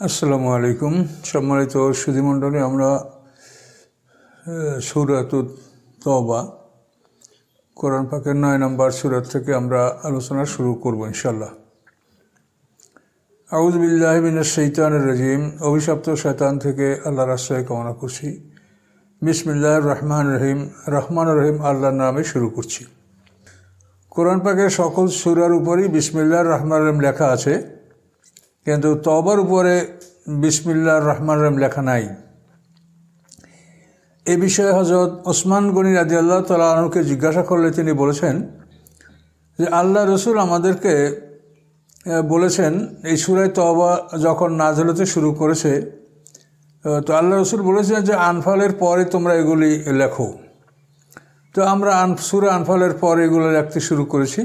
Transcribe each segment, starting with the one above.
আসসালামু আলাইকুম। সম্মানিত সুধীমণ্ডলী আমরা সুরাত তবা কোরআন পাকের নয় নম্বর সুরাত থেকে আমরা আলোচনা শুরু করব ইনশাল্লাহ আউজবিল্লাহ বিনের শৈতানের রাজিম। অভিশপ্ত শৈতান থেকে আল্লাহর আশ্রয় কামনা করছি। বিসমিল্লাহ রহমান রহিম। রহমান রহিম আল্লাহর নামে শুরু করছি। কোরআন পাকের সকল সুরার উপরই বিসমিল্লাহ রহমান রহিম লেখা আছে। কিন্তু তবার উপরে বিসমিল্লাহ রহমান রহিম লেখা নাই। এ বিষয়ে হজরত ওসমান গনি রাজি আল্লাহ তালা আনুকে জিজ্ঞাসা করলে তিনি বলেছেন যে, আল্লাহ রসুল আমাদেরকে বলেছেন এই সুরায় তবা যখন নাজলতে শুরু করেছে তো আল্লাহ রসুল বলেছেন যে, আনফালের পরে তোমরা এগুলি লেখো। তো আমরা আন, সুরা আনফালের পর এগুলো লিখতে শুরু করেছি।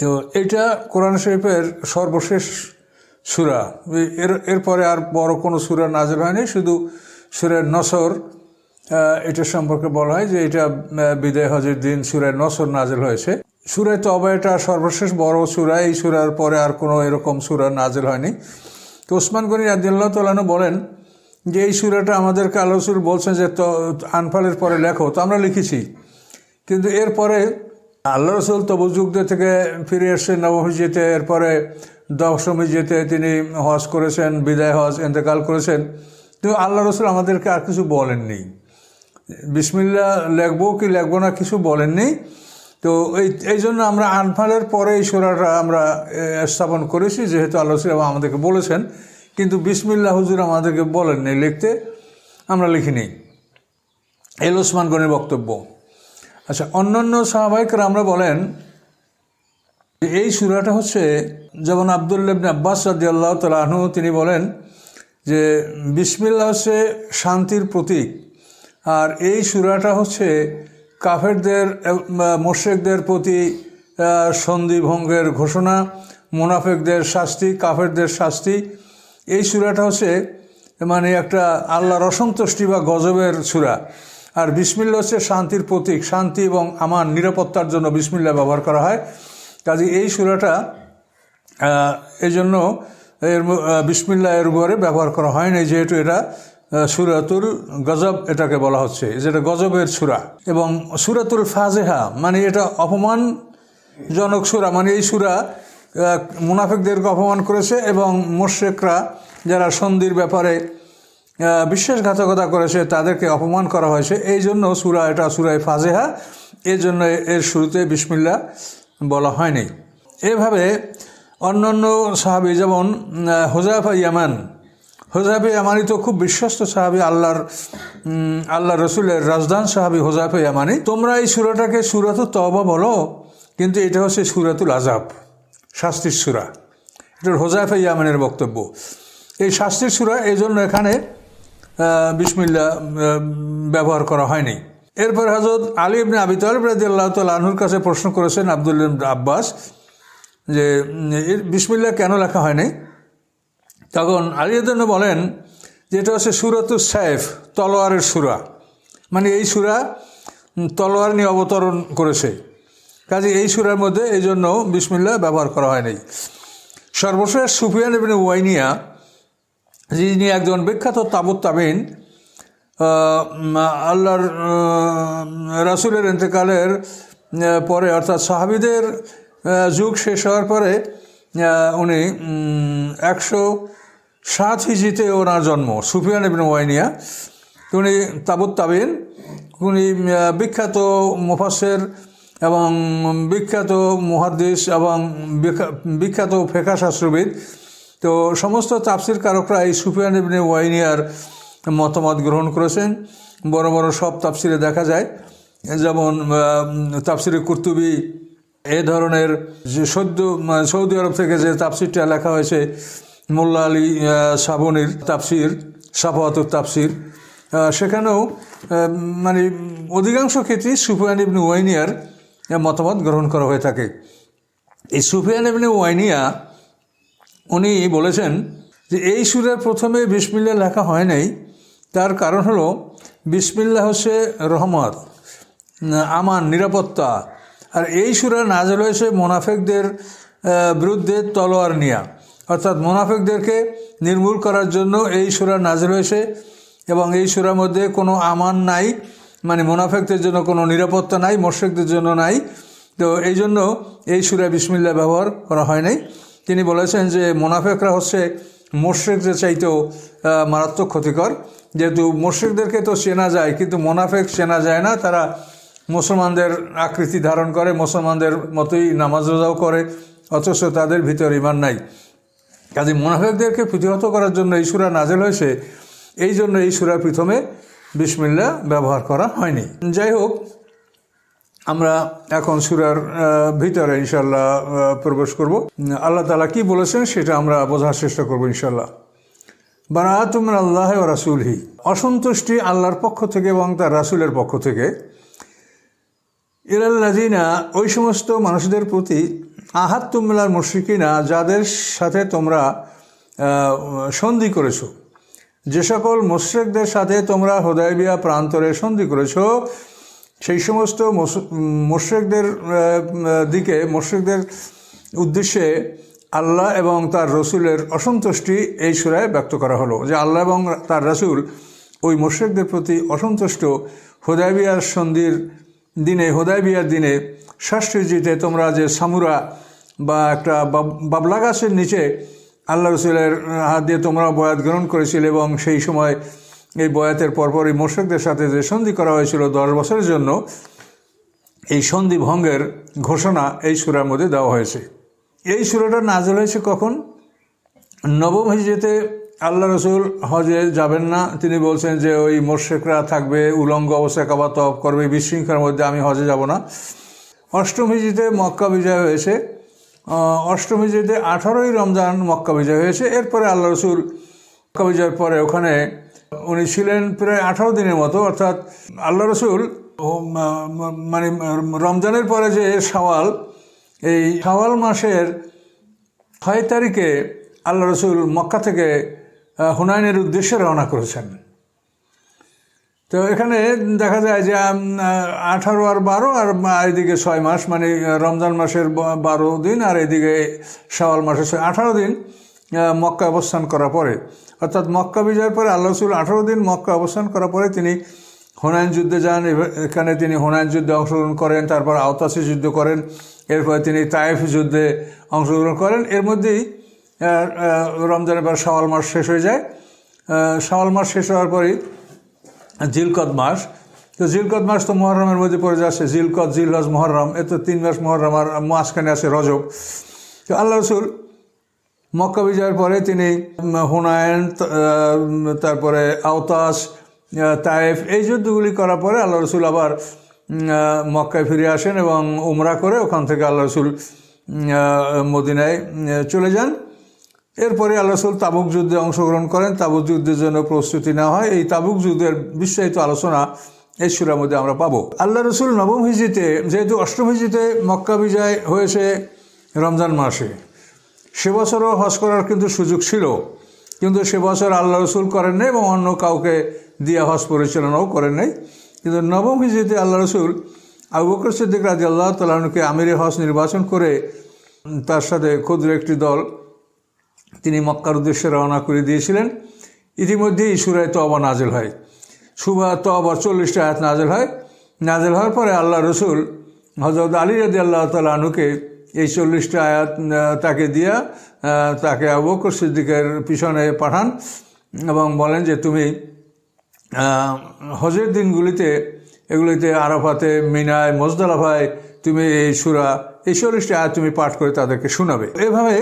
তো এটা কোরআন শরীফের সর্বশেষ সুরা। এর, এরপরে আর বড় কোনো সুরা নাজেল হয়নি, শুধু সুরের নসর এটা সম্পর্কে বলা হয় যে এটা বিদায় হজের দিন সুরের নসর নাজেল হয়েছে। সুরায় তবে এটা সর্বশেষ বড় সুরা, এই সুরার পরে আর কোনো এরকম সুরা নাজেল হয়নি। তো ওসমান গনি আদিল্লাহ তালানু বলেন যে এই সুরাটা আমাদেরকে রসুল বলছেন যে তো, আনফালের পরে লেখো। তো আমরা লিখেছি। কিন্তু এরপরে আল্লাহ রসুল তবু তবুযুগদের থেকে ফিরে এসছেন নবমী যেতে, এরপরে দশমী যেতে তিনি হজ করেছেন, বিদায় হজ এতেকাল করেছেন। তো আল্লাহ রসুল আমাদেরকে আর কিছু বলেননি। বিসমিল্লা লেখবো কি লেখবো না কিছু বলেননি। তো এই এই জন্য আমরা আনফালের পরে এই সুরাটা আমরা স্থাপন করেছি, যেহেতু আল্লাহ রসুল আমাদেরকে বলেছেন। কিন্তু বিসমিল্লা হুজুর আমাদেরকে বলেননি লিখতে। আমরা লিখিনি। এল ওসমান গণের বক্তব্য। আচ্ছা অন্যান্য সাহাবাহিকরা আমরা বলেন যে এই সুরাটা হচ্ছে যেমন আবদুল্লাবনে আব্বাস রাজি আল্লাহ তালাহনু তিনি বলেন যে বিসমিল্লা হচ্ছে শান্তির প্রতীক আর এই সুরাটা হচ্ছে কাফেরদের মোর্শেকদের প্রতি সন্ধি ভঙ্গের ঘোষণা, মোনাফেকদের শাস্তি, কাফেরদের শাস্তি। এই সুরাটা হচ্ছে মানে একটা আল্লাহর অসন্তুষ্টি বা গজবের সুরা। আর বিসমিল্লা হচ্ছে শান্তির প্রতীক, শান্তি এবং আমার নিরাপত্তার জন্য বিসমিল্লা ব্যবহার করা হয়। কাজে এই সুরাটা এই জন্য এর বিসমিল্লা এর উপরে ব্যবহার করা হয়নি যেহেতু এটা সুরাতুল গজব এটাকে বলা হচ্ছে। যেটা গজবের সুরা। এবং সুরাতুল ফাজেহা মানে এটা অপমানজনক সুরা মানে এই সুরা মুনাফিকদেরকে অপমান করেছে এবং মোর্শেকরা যারা সন্ধির ব্যাপারে বিশ্বাসঘাতকতা করেছে, তাদেরকে অপমান করা হয়েছে। এই জন্য সুরা, এটা সুরায় ফাজেহা এই জন্য এর শুরুতে বিসমিল্লা বলা হয়নি। এভাবে অন্য অন্য সাহাবি, যেমন হোজাফা ইয়ামান হোজাফে ইয়ামানি তো খুব বিশ্বস্ত সাহাবি, আল্লাহর আল্লাহ রসুলের রাজধান সাহাবি হোজাফে ইয়ামানি। তোমরা এই সুরাটাকে সুরাত তবা বলো, কিন্তু এটা হচ্ছে সুরাতুল আজাব শাস্তির সুরা। এটার হোজাফে ইয়ামানের বক্তব্য। এই শাস্তির সুরা এই জন্য এখানে বিসমিল্লা ব্যবহার করা হয়নি। এরপর হজরত আলী ইবনে আবি তালিব রাজি আল্লাহ তালহুর কাছে প্রশ্ন করেছেন আবদুল আব্বাস যে বিসমিল্লা কেন লেখা হয়নি? তখন আলিউদ্দিন বলেন যে এটা হচ্ছে সুরাতুল সাইফ, তলোয়ারের সুরা। মানে এই সুরা তলোয়ার নিয়ে অবতরণ করেছে। কাজে এই সুরার মধ্যে এই জন্য বিসমিল্লা ব্যবহার করা হয়নি। সর্বশেষ সুফিয়ান ইবনে ওয়াইনিয়া যিনি একজন বিখ্যাত তাবুত তাবিন আল্লাহর রাসুলের ইন্তেকালের পরে অর্থাৎ সাহাবিদের যুগ শেষ হওয়ার পরে উনি একশো সাত হিজিতে ওনার জন্ম, সুফিয়ান ইবিন ওয়াইনিয়া উনি তাবুত তাবিন উনি বিখ্যাত মুফাসের এবং বিখ্যাত মুহাদ্দিস এবং বিখ্যাত ফেকা শাস্ত্রবিদ তো সমস্ত তাফসির কারকরা এই সুফিয়ান ইবনে ওয়াইনিয়ার মতামত গ্রহণ করেছেন। বড় বড় সব তাফসিরে দেখা যায়। যেমন তাফসিরে কুর্তুবি, এ ধরনের যে সদ্য সৌদি আরব থেকে যে তাফসিরটা লেখা হয়েছে, মোল্লা আলী সাবনির তাফসির সাফাতুর তাফসির সেখানেও মানে অধিকাংশ ক্ষেত্রেই সুফিয়ান ইবনে ওয়াইনিয়ার মতামত গ্রহণ করা হয়ে থাকে। এই সুফিয়ান ইবনে ওয়াইনিয়া উনি বলেছেন যে এই সুরের প্রথমে বিসমিল্লা লেখা হয় নাই। তার কারণ হলো বিসমিল্লা হচ্ছে রহমত, আমান, নিরাপত্তা। আর এই সুরা নাজল হয়েছে মোনাফেকদের বিরুদ্ধে তলোয়ার নিয়া। অর্থাৎ মোনাফেকদেরকে নির্মূল করার জন্য এই সুরা নাজিল হয়েছে এবং এই সুরার মধ্যে কোনো আমান নাই মানে মোনাফেকদের জন্য কোনো নিরাপত্তা নাই মোর্শেকদের জন্য নাই। তো এই জন্য এই সুরা বিসমিল্লা ব্যবহার করা হয় নাই। তিনি বলেছেন যে মোনাফেকরা হচ্ছে মোর্শেকদের চাইতেও মারাত্মক ক্ষতিকর। যেহেতু মোর্শেকদেরকে তো চেনা যায়, কিন্তু মোনাফেক চেনা যায় না, তারা মুসলমানদের আকৃতি ধারণ করে, মুসলমানদের মতোই নামাজ রোজাও করে, অথচ তাদের ভিতর ইমান নাই। কাজে মোনাফেকদেরকে প্রতিহত করার জন্য এই সুরা নাজেল হয়েছে, এই জন্য এই সুরা প্রথমে বিসমিল্লা ব্যবহার করা হয়নি। যাই হোক আমরা এখন সুরার ভিতরে ইনশাল্লাহ প্রবেশ করব। আল্লাহ তালা কি বলেছেন সেটা আমরা বোঝার চেষ্টা করব ইনশাল্লাহ বারাতুম আল্লাহ ও রাসুলহি। অসন্তুষ্টি আল্লাহর পক্ষ থেকে এবং তার রাসুলের পক্ষ থেকে। ইরাল্লাজিনা ওই সমস্ত মানুষদের প্রতি আহাত তুমলার মুশ্রিকিনা, যাদের সাথে তোমরা সন্ধি করেছ। যে সকল মুশ্রেকদের সাথে তোমরা হোদাইবিয়া প্রান্তরে সন্ধি করেছ সেই সমস্ত মুশ্রেকদের দিকে মুশ্রেকদের উদ্দেশ্যে আল্লাহ এবং তার রসুলের অসন্তুষ্টি এই সুরায় ব্যক্ত করা হলো। যে আল্লাহ এবং তার রসুল ওই মুশ্রেকদের প্রতি অসন্তুষ্ট। হোদাইবিয়ার সন্ধির দিনে হোদাইবিয়ার দিনে ষষ্ঠীজিতে তোমরা যে সামুরা বা একটা বাব- বাবলা গাছের নিচে আল্লাহ রসুলের হাত দিয়ে তোমরা বয়াত গ্রহণ করেছিলে এবং সেই সময় এই বয়াতের পরপরই মোর্শেকদের সাথে যে সন্ধি করা হয়েছিল দশ বছরের জন্য, এই সন্ধি ভঙ্গের ঘোষণা এই সুরার মধ্যে দেওয়া হয়েছে। এই সুরাটা নাজল হয়েছে কখন? নবম হিজেতে আল্লাহ রসুল হজে যাবেন না। তিনি বলছেন যে ওই মোর্শেকরা থাকবে, উলঙ্গ অবস্থায় কাবা তপ করবে বিশৃঙ্খলার মধ্যে আমি হজে যাব না। অষ্টম হিজিতে মক্কা বিজয় হয়েছে। অষ্টম হিজিতে আঠারোই রমজান মক্কা বিজয় হয়েছে। এরপরে আল্লাহ রসুল মক্কা বিজয়ের পরে ওখানে উনি ছিলেন প্রায় আঠারো দিনের মতো, অর্থাৎ আল্লাহ রসুল মানে রমজানের পরে যে শাওয়াল, এই শাওয়াল মাসের ছয় তারিখে আল্লাহ রসুল মক্কা থেকে হুনাইনের উদ্দেশ্যে রওনা করেছেন। তো এখানে দেখা যায় যে আঠারো আর বারো আর এদিকে ছয় মাস মানে রমজান মাসের বারো দিন আর এদিকে শাওয়াল মাসের ছয় আঠারো দিন। মক্কা অবস্থান করার পরে। অর্থাৎ মক্কা বিজয়ের পরে আল্লাহ রসুল আঠারো দিন মক্কা অবস্থান করার পরে তিনি হুনাইন যুদ্ধে যান এখানে তিনি হুনাইন যুদ্ধে অংশগ্রহণ করেন তারপর আওতাসি যুদ্ধ করেন এরপরে তিনি তায়েফ যুদ্ধে অংশগ্রহণ করেন। এর মধ্যেই রমজানের পর শাওয়াল মাস শেষ হয়ে যায়। আহ, শাওয়াল মাস শেষ হওয়ার পরেই জিলকদ মাস। তো জিলকদ মাস তো মহরমের মধ্যে পড়ে যাচ্ছে। জিলকদ জিলহজ মহরম এ তো তিন মাস মহরম আর মাঝখানে আছে রজব। তো আল্লাহ রসুল মক্কা বিজয়ের পরে তিনি হুনায়ন তারপরে আওতাস তায়েফ, এই যুদ্ধগুলি করার পরে আল্লাহ রসুল আবার মক্কায় ফিরে আসেন এবং উমরা করে ওখান থেকে আল্লাহ রসুল মদিনায় চলে যান। এরপরে আল্লাহ রসুল তাবুক যুদ্ধে অংশগ্রহণ করেন। তাবুক যুদ্ধের জন্য প্রস্তুতি নেওয়া হয়। এই তাবুক যুদ্ধের বিস্তারিত আলোচনা এই সুরার মধ্যে আমরা পাবো। আল্লাহ রসুল নবম হিজিতে যেহেতু অষ্টম হিজিতে মক্কা বিজয় হয়েছে রমজান মাসে সে বছরও হজ করার কিন্তু সুযোগ ছিল, কিন্তু সে বছর আল্লাহ রসুল করেন নাই এবং অন্য কাউকে দিয়ে হজ পরিচালনাও করেন নাই। কিন্তু নবম হিজিতে আল্লাহ রসুল আবু বকর সিদ্দিক রাজি আল্লাহ তালকে আমিরে হজ নির্বাচন করে, তার সাথে ক্ষুদ্র একটি দল তিনি মক্কার উদ্দেশ্যে রওনা করে দিয়েছিলেন। ইতিমধ্যেই সুরায় তবা নাজেল হয়। সুবা তবার চল্লিশটা আয়াত নাজেল হয়। নাজেল হওয়ার পরে আল্লাহ রসুল হজরত আলী রাজি আল্লাহ তালুকে এই চল্লিশটা আয়াত তাকে দিয়া তাকে আবকর সিদ্দিকের পিছনে পাঠান এবং বলেন যে তুমি হজের দিনগুলিতে, এগুলিতে আরাফাতে, মিনায়, মোজদালাফায় তুমি এই সুরা, এই চল্লিশটা আয়াত তুমি পাঠ করে তাদেরকে শোনাবে। এভাবে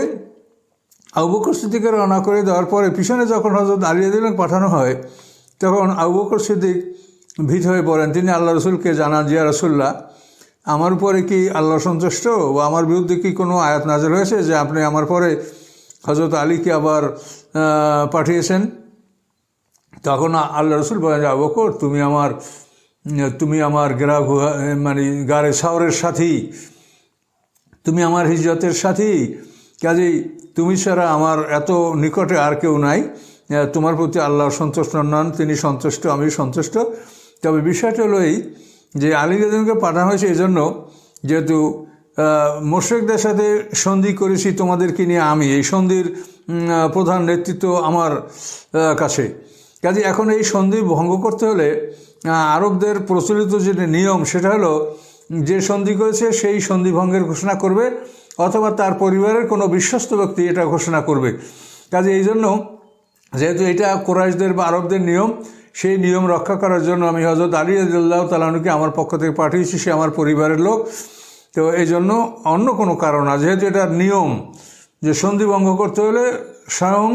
আবু বকর সিদ্দিকে রওনা করে দেওয়ার পরে পিছনে যখন হজরত আলিয়াদিনকে পাঠানো হয়, তখন আবু বকর সিদ্দিক ভীত হয়ে পড়েন তিনি আল্লাহ রসুলকে জানান জিয়া রসুল্লাহ আমার উপরে কি আল্লাহ সন্তুষ্ট? ও আমার বিরুদ্ধে কি কোনো আয়াত নাজর হয়েছে যে আপনি আমার পরে হজরত আলীকে আবার পাঠিয়েছেন? তখন আল্লাহ রসুল বলেন যে, আবু বকর, তুমি আমার তুমি আমার গেরা মানে গাড়ে সাওরের সাথী। তুমি আমার হিজরতের সাথী। কাজেই তুমি ছাড়া আমার এত নিকটে আর কেউ নাই। তোমার প্রতি আল্লাহ সন্তুষ্ট নন, তিনি সন্তুষ্ট, আমি সন্তুষ্ট। তবে বিষয়টা হলো এই যে আলী গাজনকে পাঠানো হয়েছে এই জন্য যেহেতু মোশেকদের সাথে সন্ধি করেছি তোমাদেরকে নিয়ে আমি, এই সন্ধির প্রধান নেতৃত্ব আমার কাছে। কাজে এখন এই সন্ধি ভঙ্গ করতে হলে আরবদের প্রচলিত যে নিয়ম সেটা হলো, যে সন্ধি করেছে সেই সন্ধি ভঙ্গের ঘোষণা করবে, অথবা তার পরিবারের কোনো বিশ্বস্ত ব্যক্তি এটা ঘোষণা করবে। কাজে এই জন্য, যেহেতু এটা কোরাইশদের বা আরবদের নিয়ম সেই নিয়ম রক্ষা করার জন্য আমি হজরত আলী আল্লাহ তালানুকে আমার পক্ষ থেকে পাঠিয়েছি, সে আমার পরিবারের লোক। তো এই জন্য অন্য কোনো কারণ না যেহেতু এটা নিয়ম যে সন্ধি ভঙ্গ করতে হলে স্বয়ং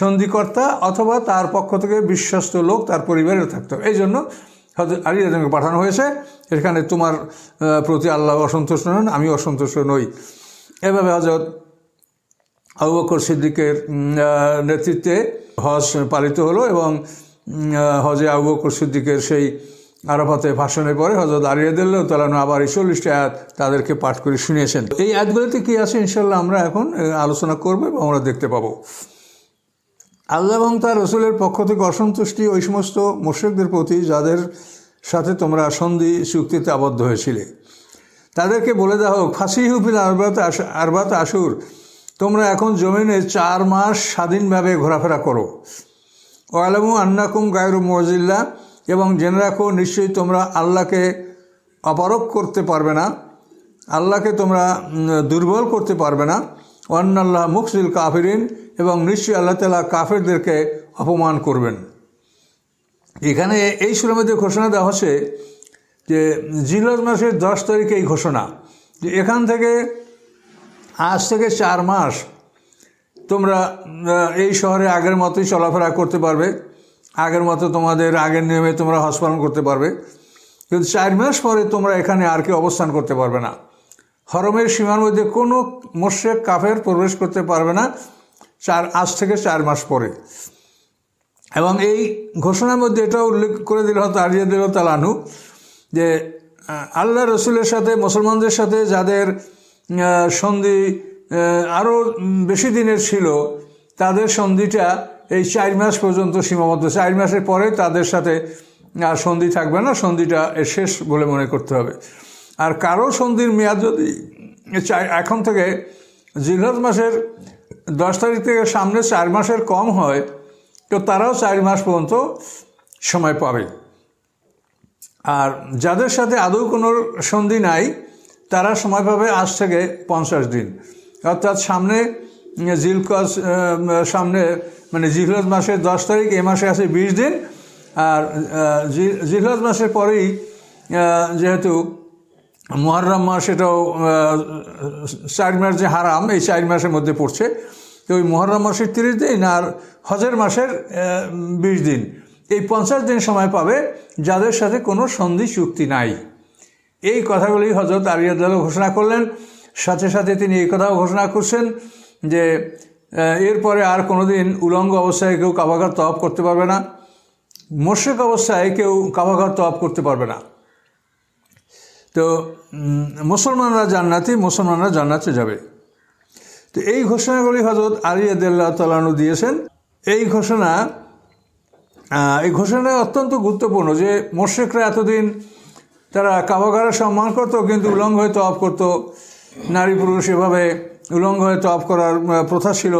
সন্ধিকর্তা অথবা তার পক্ষ থেকে বিশ্বস্ত লোক তার পরিবারের থাকতে এই জন্য হয়তো আলী আজমকে পাঠানো হয়েছে। এখানে তোমার প্রতি আল্লাহ অসন্তুষ্ট নন আমি অসন্তুষ্ট নই। এভাবে হজরত আবু বকর সিদ্দিকের নেতৃত্বে হজ পালিত হলো এবং হজে আবু বকর সেই আরাফাতে ভাষণের পরে হজরত আলিয়াদুল্লাহ তালানো আবার এই চল্লিশটি আয়াত তাদেরকে পাঠ করে শুনিয়েছেন। এই আয়াতগুলিতে কী আছে ইনশাল্লাহ আমরা এখন আলোচনা করব এবং আমরা দেখতে পাবো। আল্লাহ এবং তার রসুলের পক্ষ থেকে অসন্তুষ্টি ওই সমস্ত মোর্শেকদের প্রতি যাদের সাথে তোমরা সন্ধি চুক্তিতে আবদ্ধ হয়েছিলে। তাদেরকে বলে দেওয়া হোক ফাঁসি হুফিল আরবাত আরবাত আসুর তোমরা এখন জমিনে চার মাস স্বাধীনভাবে ঘোরাফেরা করো। ও আলমু আন্নাকুম গায়রু মজিল্লা এবং জেনে রাখো, নিশ্চয়ই তোমরা আল্লাহকে অপারক করতে পারবে না, আল্লাহকে তোমরা দুর্বল করতে পারবে না। ওয়ান্নাল্লাহ মুখসিল কাফিরিন এবং নিশ্চয়ই আল্লাহ তালা কাফেরদেরকে অপমান করবেন। এখানে এই সুরের মধ্যে ঘোষণা দেওয়া হচ্ছে যে জিলজ মাসের দশ তারিখে এই ঘোষণা, যে এখান থেকে আজ থেকে চার মাস তোমরা এই শহরে আগের মতোই চলাফেরা করতে পারবে। আগের মতো তোমাদের আগের নিয়মে তোমরা হজ পালন করতে পারবে। কিন্তু চার মাস পরে তোমরা এখানে আর কি অবস্থান করতে পারবে না। হরমের সীমার মধ্যে কোনো মোর্শেক কাফের প্রবেশ করতে পারবে না চার, আজ থেকে চার মাস পরে। এবং এই ঘোষণার মধ্যে এটাও উল্লেখ করে দিল হয়তো আরিয়া দিল তালানু যে আল্লাহ রসুলের সাথে, মুসলমানদের সাথে যাদের সন্ধি আরও বেশি দিনের ছিল, তাদের সন্ধিটা এই চার মাস পর্যন্ত সীমাবদ্ধ। চার মাসের পরে তাদের সাথে আর সন্ধি থাকবে না, সন্ধিটা শেষ বলে মনে করতে হবে। আর কারও সন্ধির মেয়াদ যদি এখন থেকে জিলহজ মাসের দশ তারিখ থেকে সামনে চার মাসের কম হয়, তো তারাও চার মাস পর্যন্ত সময় পাবে। আর যাদের সাথে আদৌ কোনো সন্ধি নাই, তারা সময় পাবে আজ থেকে পঞ্চাশ দিন। অর্থাৎ সামনে জিলকস সামনে মানে জিলহজ মাসের দশ তারিখ, এ মাসে আছে বিশ দিন। আর জিলহজ মাসের পরেই যেহেতু মহরম মাস, এটাও চার মাস যে হারাম, এই চার মাসের মধ্যে পড়ছে। তো ওই মহরম মাসের তিরিশ দিন আর হজের মাসের বিশ দিন। এই পঞ্চাশ দিন সময় পাবে যাদের সাথে কোনো সন্ধি চুক্তি নাই। এই কথাগুলি হজরত আলিয়াদ ঘোষণা করলেন। সাথে সাথে তিনি কথাও ঘোষণা করছেন যে এরপরে আর কোনো দিন উলঙ্গ অবস্থায় কেউ কাবাঘর তফ করতে পারবে না মোর্শেক অবস্থায় কেউ কাবাঘর তফ করতে পারবে না। তো মুসলমানরা জান্নাতি, মুসলমানরা জান্নাতে যাবে। তো এই ঘোষণাগুলি হজরত আলী আদাল্লাহ তালানু দিয়েছেন। এই ঘোষণা এই ঘোষণাটা অত্যন্ত গুরুত্বপূর্ণ যে মোর্শেকরা এতদিন তারা কাবাগারে সম্মান করতো, কিন্তু উলঙ্গ হয়ে তফ করতো। নারী পুরুষ এভাবে উলঙ্গ হয়ে তফ করার প্রথা ছিল।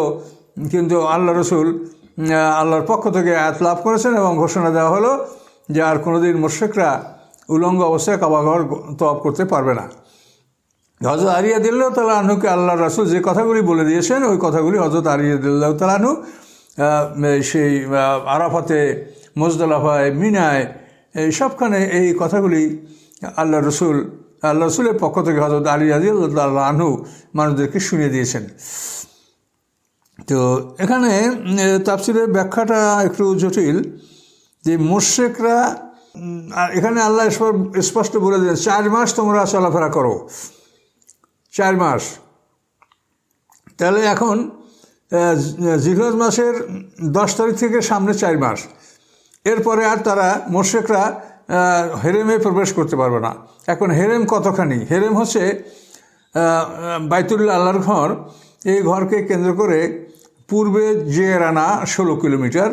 কিন্তু আল্লাহ রসুল আল্লাহর পক্ষ থেকে আয়াত লাভ করেছেন এবং ঘোষণা দেওয়া হলো যে আর কোনোদিন মোর্শেকরা উলঙ্গ অবস্থায় কাবাঘর তফ করতে পারবে না। হজরত আরিয়া দিল্লাহ তালা আনুকে আল্লাহ রাসুল যে কথাগুলি বলে দিয়েছেন, ওই কথাগুলি হজরত আরিয়া দিল্লাহ তালানু সেই আরাফাতে, মোজদালাফায়, মিনায়, এই সবখানে এই কথাগুলি আল্লাহ রসুল আল্লাহ রসুলের পক্ষ থেকে হজরত আলী আল্লাহ আনহু মানুষদেরকে শুনিয়ে দিয়েছেন। তো এখানে তাফসিরের ব্যাখ্যাটা একটু জটিল, যে মোর্শেকরা এখানে আল্লাহ স্পষ্ট বলে দিলেন, চার মাস তোমরা চলাফেরা করো। চার মাস। তাহলে এখন জিলহজ মাসের দশ তারিখ থেকে সামনে চার মাস। এরপরে আর তারা মোর্শেকরা হেরেমে প্রবেশ করতে পারবে না। এখন হেরেম কতখানি? হেরেম হচ্ছে বাইতুল্লাহ আল্লাহর ঘর। এই ঘরকে কেন্দ্র করে পূর্বে জেরানা ষোলো কিলোমিটার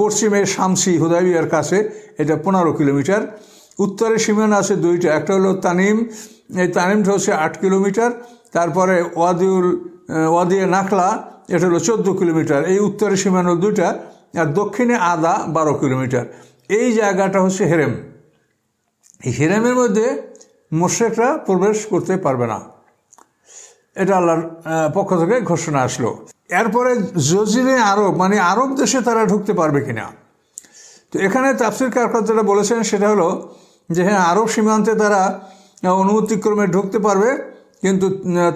পশ্চিমে শামসি হুদাইবিয়ার কাছে এটা পনেরো কিলোমিটার, উত্তরে সীমানা আছে দুইটা। একটা হলো তানিম, এই তানিমটা হচ্ছে আট কিলোমিটার, তারপরে ওয়াদিউল ওয়াদিয়া নাকলা এটা হলো চোদ্দ কিলোমিটার। এই উত্তরে সীমানা দুইটা, আর দক্ষিণে আদা বারো কিলোমিটার। এই জায়গাটা হচ্ছে হেরেম। এই হেরেমের মধ্যে মোশেকরা প্রবেশ করতে পারবে না। এটা আল্লাহর পক্ষ থেকে ঘোষণা আসলো। এরপরে জজিরে আরব মানে আরব দেশে তারা ঢুকতে পারবে কিনা? তো এখানে তাফসির কারকার যেটা বলেছেন, সেটা হলো যে হ্যাঁ আরব সীমান্তে তারা অনুমতিক্রমে ঢুকতে পারবে, কিন্তু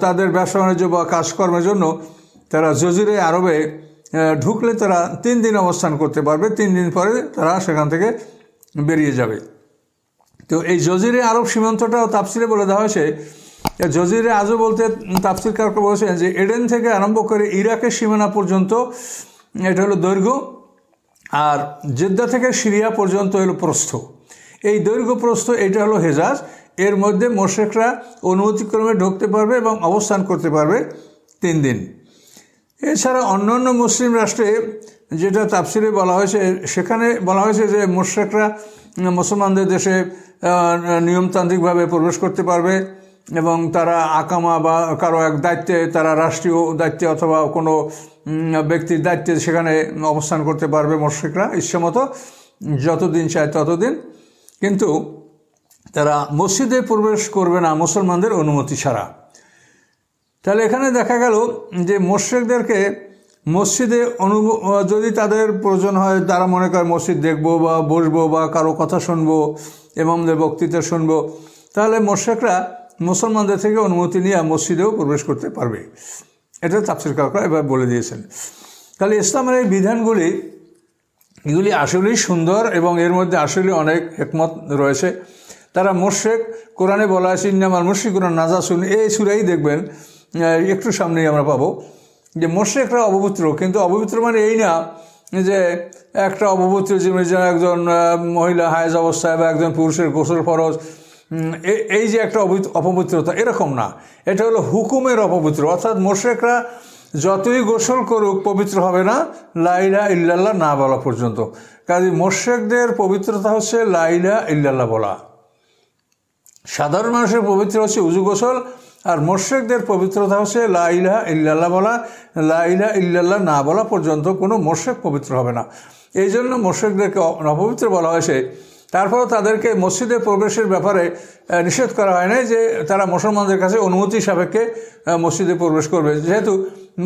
তাদের ব্যবসা বাণিজ্য বা কাজকর্মের জন্য তারা জজিরে আরবে ঢুকলে তারা তিন দিন অবস্থান করতে পারবে, তিন দিন পরে তারা সেখান থেকে বেরিয়ে যাবে। তো এই জজিরে আরব সীমান্তটাও তাফসিরে বলে দেওয়া হয়েছে জজিরে আজও বলতে তাফসির কারকে বলেছেন যে এডেন থেকে আরম্ভ করে ইরাকের সীমানা পর্যন্ত এটা হলো দৈর্ঘ্য, আর জেদ্দা থেকে সিরিয়া পর্যন্ত হলো প্রস্থ। এই দৈর্ঘ্য প্রস্থ এটা হলো হেজাজ, এর মধ্যে মোশেকরা অনুমতিক্রমে ঢুকতে পারবে এবং অবস্থান করতে পারবে তিন দিন। এছাড়া অন্যান্য মুসলিম রাষ্ট্রে যেটা তাফসিরে বলা হয়েছে, সেখানে বলা হয়েছে যে মোশেকরা মুসলমানদের দেশে নিয়মতান্ত্রিকভাবে প্রবেশ করতে পারবে এবং তারা আকামা বা কারও এক দায়িত্বে, তারা রাষ্ট্রীয় দায়িত্বে অথবা কোনো ব্যক্তির দায়িত্বে সেখানে অবস্থান করতে পারবে মোশেকরা ইচ্ছামতো যতদিন চায় ততদিন। কিন্তু তারা মসজিদে প্রবেশ করবে না মুসলমানদের অনুমতি ছাড়া। তাহলে এখানে দেখা গেল যে মোর্শেকদেরকে মসজিদে অনু যদি তাদের প্রয়োজন হয়, তারা মনে করে মসজিদ দেখব বা বসবো বা কারও কথা শুনব, ইমামদের বক্তৃতা শুনব, তাহলে মোর্শেকরা মুসলমানদের থেকে অনুমতি নিয়ে মসজিদেও প্রবেশ করতে পারবে। এটা তাফসির কাকরা এবার বলে দিয়েছেন। তাহলে ইসলামের এই বিধানগুলি, এগুলি আসলেই সুন্দর এবং এর মধ্যে আসলে অনেক একমত রয়েছে। তারা মোর্শেক কোরআনে বলা আছে, ইন্নামাল কোরআন নাজাসুন এই সুরাই দেখবেন একটু সামনেই আমরা পাবো যে মোর্শেকরা অপবিত্র, কিন্তু অপবিত্র মানে এই না যে একটা অপবিত্র জীবনে যেন একজন মহিলা হায়েজ অবস্থায় বা একজন পুরুষের গোসল ফরজ এই যে একটা অপবিত্র- অপবিত্রতা এরকম না। এটা হলো হুকুমের অপবিত্র, অর্থাৎ মোর্শেকরা যতই গোসল করুক পবিত্র হবে না লাইলা ইল্লাল্লাহ না বলা পর্যন্ত। কাজে মোর্শেকদের পবিত্রতা হচ্ছে লাইলা ইল্লাল্লাহ বলা। সাধারণ মানুষের পবিত্র হচ্ছে উজু গোসল আর মোর্শেকদের পবিত্রতা হচ্ছে লাইলা ইল্লাল্লাহ বলা লাইলা ইল্লাল্লাহ না বলা পর্যন্ত কোনো মোর্শেক পবিত্র হবে না। এই জন্য মোর্শেকদেরকে অপবিত্র বলা হয়েছে তারপরও তাদেরকে মসজিদে প্রবেশের ব্যাপারে নিষেধ করা হয় না যে তারা মুসলমানদের কাছে অনুমতি সাপেক্ষে মসজিদে প্রবেশ করবে। যেহেতু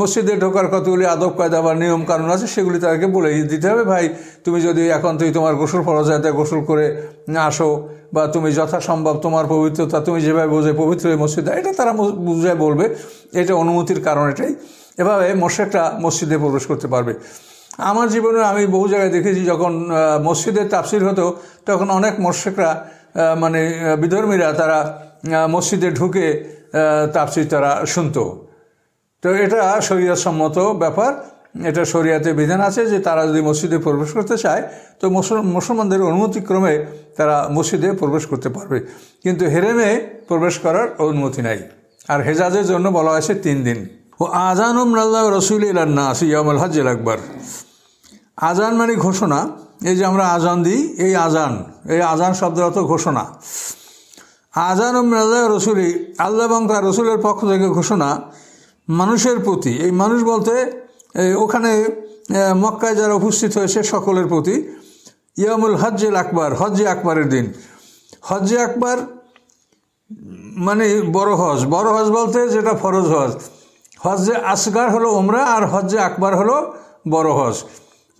মসজিদে ঢোকার কতগুলি আদব, কায়দা বা নিয়ম, কানুন আছে, সেগুলি তাদেরকে বলে দিতে হবে, ভাই, তুমি যদি এখন তুই তোমার গোসল ফরজ হয় তা গোসল করে আসো, বা তুমি যথাসম্ভব তোমার পবিত্রতা, তুমি যেভাবে বোঝে, পবিত্র মসজিদে এটা তারা বুঝায় বলবে, এটা অনুমতির কারণ এটাই। এভাবে মোর্শেকটা মসজিদে প্রবেশ করতে পারবে। আমার জীবনে আমি বহু জায়গায় দেখেছি যখন মসজিদের তাফসির হতো, তখন অনেক মোর্শেকরা মানে বিধর্মীরা তারা মসজিদে ঢুকে তাফসির তারা শুনতো। তো এটা শরীয়তসম্মত ব্যাপার। এটা শরিয়াতে বিধান আছে যে তারা যদি মসজিদে প্রবেশ করতে চায়, তো মুসল- মুসলমানদের অনুমতিক্রমে তারা মসজিদে প্রবেশ করতে পারবে। কিন্তু হেরেমে প্রবেশ করার অনুমতি নাই। আর হেজাজের জন্য বলা হয়েছে তিন দিন। ও আজানুম রাল্লাহ রসুল ইলান্না সিয়ামুল হজ্জেল আকবর। আজান মানে ঘোষণা। এই যে আমরা আজান দিই, এই আজান এই আজান শব্দের অর্থ ঘোষণা। আজান রাজা রসুলি, আল্লাহ এবং তার রসুলের পক্ষ থেকে ঘোষণা, মানুষের প্রতি, এই মানুষ বলতে ওখানে মক্কায় যারা উপস্থিত হয়েছে সকলের প্রতি, ইয়ামুল হজ্জেল আকবর, হজ্জে আকবরের দিন। হজ্জে আকবর মানে বড় হজ। বড় হজ বলতে যেটা ফরজ হজ। হজ্জে আসগার হলো ওমরা আর হজ্জে আকবর হলো বড় হজ।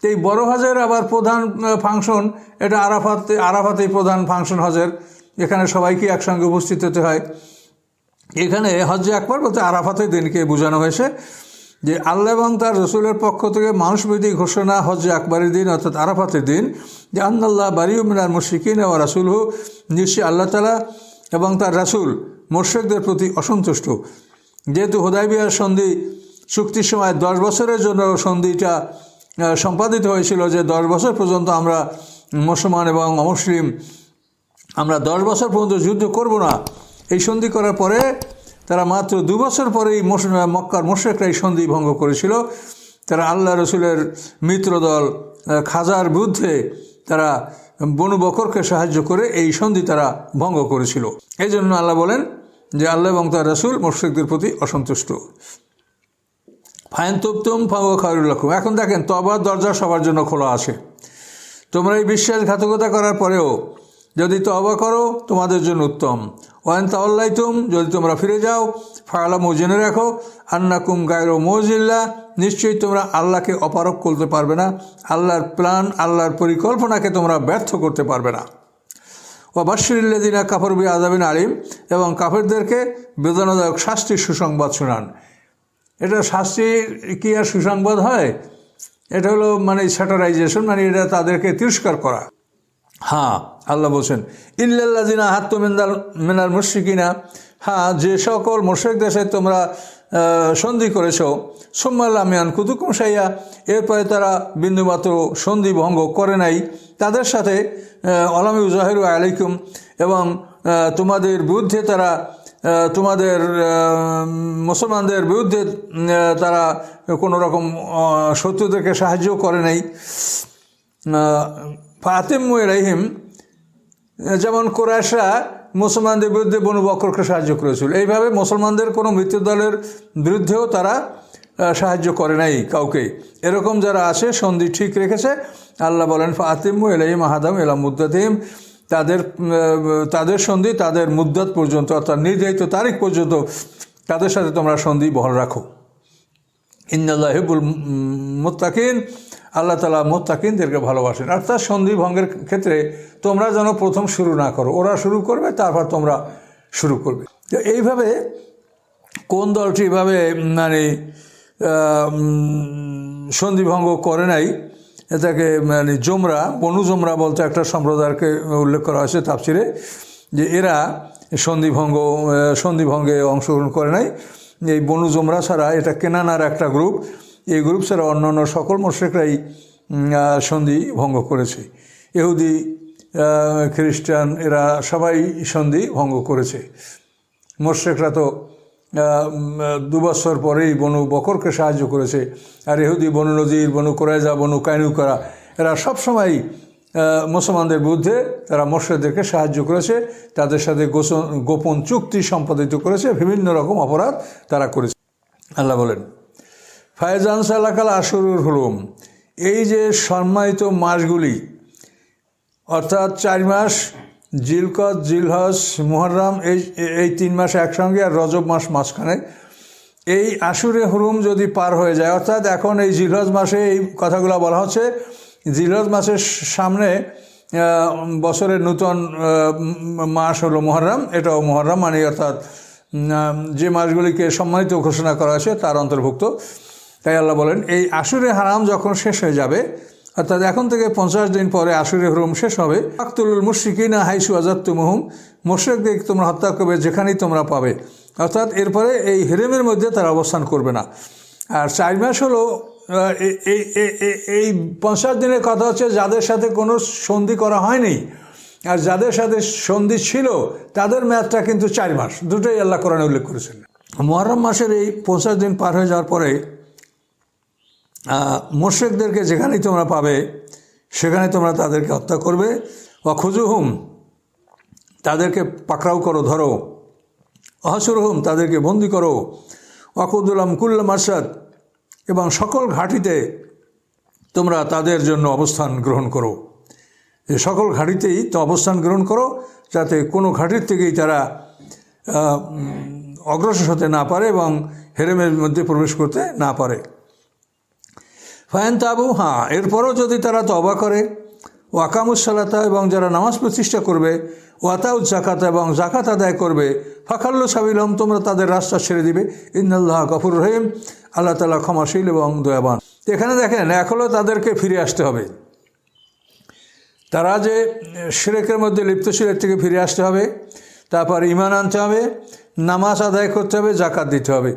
তো এই বড় হজের আবার প্রধান ফাংশন, এটা আরাফাতে, আরাফাতেই প্রধান ফাংশন হজের। এখানে সবাইকে একসঙ্গে উপস্থিত হতে হয়। এখানে হজ্জে আকবর বলতে আরাফাতের দিনকে বোঝানো হয়েছে যে আল্লাহ এবং তার রসুলের পক্ষ থেকে মানুষবিধি ঘোষণা হজ্জে আকবরের দিন অর্থাৎ আরাফাতের দিন, যে আন্নাল্লাহ বারিউমিনার মুশিকিন ও রাসুল হু নিশ্চয়ই আল্লাহ তালা এবং তার রাসুল মোর্শেকদের প্রতি অসন্তুষ্ট। যেহেতু হোদাইবিয়ার সন্ধি, চুক্তির সময় দশ বছরের জন্য সন্ধিটা সম্পাদিত হয়েছিল যে দশ বছর পর্যন্ত আমরা মুসলমান এবং অমুসলিম, আমরা দশ বছর পর্যন্ত যুদ্ধ করব না। এই সন্ধি করার পরে তারা মাত্র দু বছর পরেই মক্কার মোশেকরা এই সন্ধি ভঙ্গ করেছিল। তারা আল্লাহ রসুলের মিত্রদল খাজার বিরুদ্ধে তারা বনু বকরকে সাহায্য করে এই সন্ধি তারা ভঙ্গ করেছিল। এই জন্য আল্লাহ বলেন যে আল্লাহ এবং তার রসুল মোশেকদের প্রতি অসন্তুষ্ট। ফাইন তুম ফাও খায়রুল্লাকুম এখন দেখেন তবার দরজা সবার জন্য খোলা আছে। তোমরা এই বিশ্বাসঘাতকতা করার পরেও যদি তবা করো, তোমাদের জন্য উত্তম। ওয়ান তাল্লাইতুম যদি তোমরা ফিরে যাও, ফায়ালামু জেনে রাখো, আন্নাকুম গায়রো মজিল্লা, নিশ্চয়ই তোমরা আল্লাহকে অপারক করতে পারবে না। আল্লাহর প্ল্যান, আল্লাহর পরিকল্পনাকে তোমরা ব্যর্থ করতে পারবে না। ও বাশিরুল্লাদিনা কাফর বি আজাবিন আলিম, এবং কাফেরদেরকে বেদনাদায়ক শাস্তির সুসংবাদ শোনান। এটা শাস্তির কি আর সুসংবাদ হয়? এটা হলো মানে স্যাটারাইজেশন মানে এটা তাদেরকে তিরস্কার করা। হ্যাঁ আল্লাহ বলছেন ইল্লাল্লাজিনা হাত্ত মেন্দাল মেনার মুশিকিনা হ্যাঁ যে সকল মোশেক দেশে তোমরা সন্ধি করেছ সোম্মাল্লামিয়ান কুতুকুম সাইয়া এরপরে তারা বিন্দুমাত্র সন্ধি ভঙ্গ করে নাই। তাদের সাথে অলামি জাহের আলাইকুম এবং তোমাদের বিরুদ্ধে তারা তোমাদের মুসলমানদের বিরুদ্ধে তারা কোনো রকম শত্রুদেরকে সাহায্য করে নাই। ফাতেম রাহিম যেমন কোরআশরা মুসলমানদের বিরুদ্ধে বনু বকরকে সাহায্য করেছিল। এইভাবে মুসলমানদের কোনো মৃত্যু দলের বিরুদ্ধেও তারা সাহায্য করে নাই কাউকে। এরকম যারা আছে, সন্ধি ঠিক রেখেছে। আল্লাহ বলেন, ফাতিমু এলাইম আহাদাম এলাম মুদ্দাতিম তাদের তাদের সন্ধি, তাদের মুদ্রাত পর্যন্ত, অর্থাৎ নির্ধারিত তারিখ পর্যন্ত তাদের সাথে তোমরা সন্ধি বহল রাখো। ইন্দাল্লাহিবুল মোত্তাকিন, আল্লাহ তালা মোত্তাকিনদেরকে ভালোবাসেন। অর্থাৎ সন্ধি ভঙ্গের ক্ষেত্রে তোমরা যেন প্রথম শুরু না করো, ওরা শুরু করবে, তারপর তোমরা শুরু করবে। তো এইভাবে কোন দলটি এভাবে মানে সন্ধিভঙ্গ করে নাই এটাকে মানে জোমরা, বনু জোমরা বলতে একটা সম্প্রদায়কে উল্লেখ করা হয়েছে তাপসিরে যে এরা সন্ধিভঙ্গ, সন্ধিভঙ্গে অংশগ্রহণ করে নাই। এই বনু জোমরা ছাড়া এটা কেনানার একটা গ্রুপ। এই গ্রুপ ছাড়া অন্যান্য সকল মোশেকরাই সন্ধি ভঙ্গ করেছে। এহুদি খ্রিস্টান, এরা সবাই সন্ধি ভঙ্গ করেছে। মোশেকরা তো আহ, উম, দু বছর পরেই বনু বকরকে সাহায্য করেছে। আর ইহুদি বনু নজির বনু কোরাইজা বনু কাইনুকরা এরা সবসময় মুসলমানদের বিরুদ্ধে তারা মোর্শেদদেরকে সাহায্য করেছে। তাদের সাথে গোপন চুক্তি সম্পাদিত করেছে। বিভিন্ন রকম অপরাধ তারা করেছে। আল্লাহ বলেন ফায়জান সালাকাল আশুরুল হুলুম। এই যে সম্মানিত মাসগুলি অর্থাৎ চার মাস জিলকত জিলহস মুহররম, এই এই তিন মাস একসঙ্গে আর রজব মাস মাঝখানে। এই আশুরে হুরুম যদি পার হয়ে যায়, অর্থাৎ এখন এই জিলহজ মাসে এই কথাগুলো বলা হচ্ছে, জিলহজ মাসের সামনে বছরের নূতন মাস হলো মহরম এটাও মহরম মানে অর্থাৎ যে মাসগুলিকে সম্মানিত ঘোষণা করা হয়েছে, তার অন্তর্ভুক্ত। তাই আল্লাহ বলেন, এই আশুরে হারাম যখন শেষ হয়ে যাবে অর্থাৎ এখন থেকে পঞ্চাশ দিন পরে আশুরে হরুম শেষ হবে। আক্তুল মুশরিকিনা হাইসু আজাত্তু মহুম মোশরেকদের তোমরা হত্যা করবে যেখানেই তোমরা পাবে। অর্থাৎ এরপরে এই হেরেমের মধ্যে তারা অবস্থান করবে না। আর চার মাস হলো এই- পঞ্চাশ দিনের কথা হচ্ছে যাদের সাথে কোনো সন্ধি করা হয়নি। আর যাদের সাথে সন্ধি ছিল, তাদের মেয়াদটা কিন্তু চার মাস। দুটোই আল্লাহ কোরআনে উল্লেখ করেছেন। মহরম মাসের এই পঞ্চাশ দিন পার হয়ে যাওয়ার পরে মোর্শেকদেরকে যেখানেই তোমরা পাবে, সেখানে তোমরা তাদেরকে হত্যা করবে। অখুজুহুম তাদেরকে পাকড়াও করো, ধরো। অহসুরহুম তাদেরকে বন্দি করো। অকুদুলাম কুল্লা মাসাদ এবং সকল ঘাঁটিতে তোমরা তাদের জন্য অবস্থান গ্রহণ করো। সকল ঘাটিতেই তো অবস্থান গ্রহণ করো, যাতে কোনো ঘাটির থেকেই তারা অগ্রসর হতে না পারে এবং হেরেমের মধ্যে প্রবেশ করতে না পারে। ফায়ন তাবু হ্যাঁ এরপরও যদি তারা তবা করে, ও আকামুসালাতা এবং যারা নামাজ প্রতিষ্ঠা করবে, ও আতাউজ জাকাত এবং জাকাত আদায় করবে ফাকাল্লু সাবিলম তোমরা তাদের রাস্তা ছেড়ে দিবে। ইন্দাল্লাহ গফুর রহিম। আল্লাহ তালা ক্ষমাশীল এবং দয়াবান। এখানে দেখেন, এখনও তাদেরকে ফিরে আসতে হবে। তারা যে শিরেকের মধ্যে লিপ্ত এর থেকে ফিরে আসতে হবে, তারপর ইমান আনতে হবে, নামাজ আদায় করতে হবে জাকাত দিতে হবে।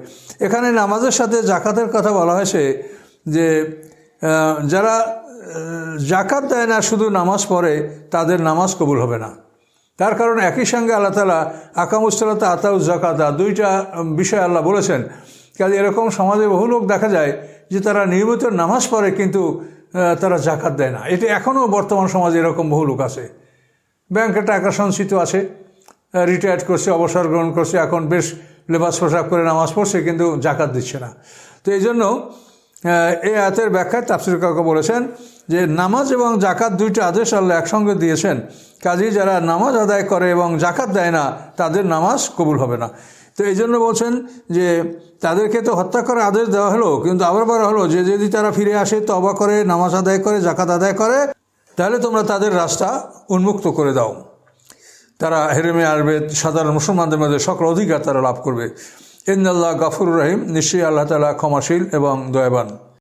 এখানে নামাজের সাথে জাকাতের কথা বলা হয়েছে যে যারা জাকাত দেয় না, শুধু নামাজ পড়ে, তাদের নামাজ কবুল হবে না। তার কারণ একই সঙ্গে আল্লাহ তালা আকামুস্তলাতা আতাউ জাকাতা দুইটা বিষয় আল্লাহ বলেছেন। কাজে এরকম সমাজে বহু লোক দেখা যায় যে, তারা নিয়মিত নামাজ পড়ে, কিন্তু তারা জাকাত দেয় না। এটা এখনও বর্তমান সমাজে এরকম বহু লোক আছে। ব্যাংকে টাকা সঞ্চিত আছে রিটায়ার্ড করছে, অবসর গ্রহণ করছে, এখন বেশ লেবাস পোশাক করে নামাজ পড়ছে, কিন্তু জাকাত দিচ্ছে না। তো এই জন্য এই আয়াতের ব্যাখ্যায় তাফসির কাকা বলেছেন যে নামাজ এবং জাকাত দুইটা আদেশ আল্লাহ একসঙ্গে দিয়েছেন। কাজেই যারা নামাজ আদায় করে এবং জাকাত দেয় না, তাদের নামাজ কবুল হবে না। তো এই জন্য বলছেন যে তাদেরকে তো হত্যা করার আদেশ দেওয়া হলো, কিন্তু আবার বলা হলো যে যদি তারা ফিরে আসে তো তবা করে, নামাজ আদায় করে জাকাত আদায় করে, তাহলে তোমরা তাদের রাস্তা উন্মুক্ত করে দাও। তারা হেরেমে আসবে, সাধারণ মুসলমানদের মধ্যে সকল অধিকার তারা লাভ করবে। ইন্দাল্লাহ গাফুর রহিম নিশ্চয়ই আল্লাহ তালা ক্ষমাশীল এবং দয়াবান।